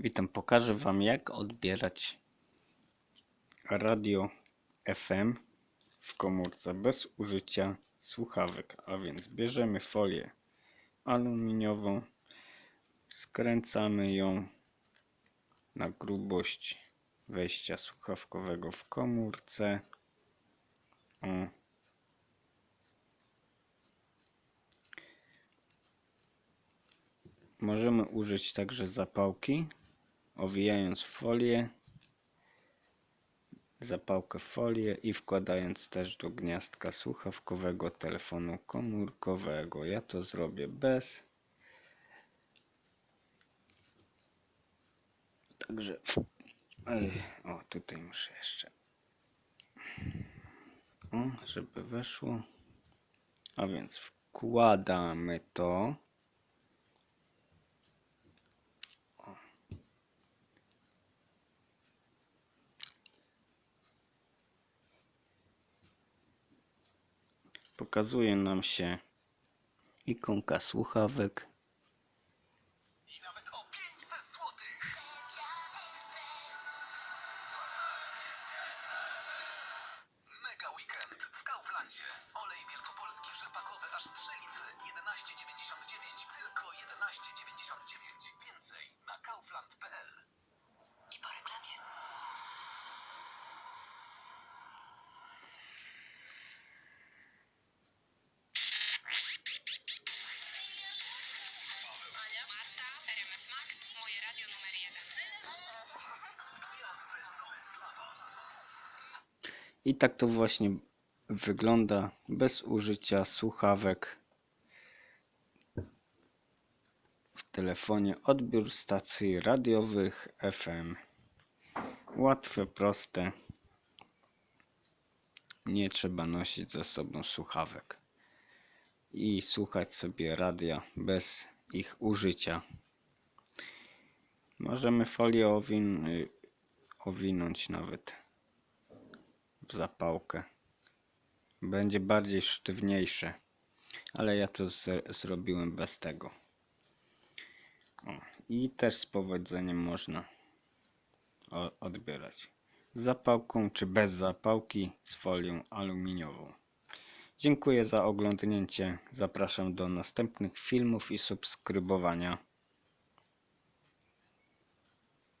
Witam, pokażę Wam jak odbierać radio FM w komórce bez użycia słuchawek. A więc bierzemy folię aluminiową, skręcamy ją na grubość wejścia słuchawkowego w komórce. O. Możemy użyć także zapałki, owijając folię, zapałkę w folię i wkładając też do gniazdka słuchawkowego telefonu komórkowego. Ja to zrobię bez. Także, o tutaj muszę jeszcze, o, żeby weszło. A więc wkładamy to. Pokazuje nam się ikonka słuchawek. I nawet o 500 złotych. Mega weekend w Kauflandzie. Olej wielkopolski rzepakowy aż 3 litry 11,99. Tylko 11,99. I tak to właśnie wygląda bez użycia słuchawek w telefonie. Odbiór stacji radiowych FM. Łatwe, proste. Nie trzeba nosić ze sobą słuchawek i słuchać sobie radia bez ich użycia. Możemy folię owin owinąć nawet w zapałkę. Będzie bardziej sztywniejsze, ale ja to zrobiłem bez tego. O, I też z powodzeniem można odbierać. Z zapałką czy bez zapałki z folią aluminiową. Dziękuję za oglądnięcie. Zapraszam do następnych filmów i subskrybowania.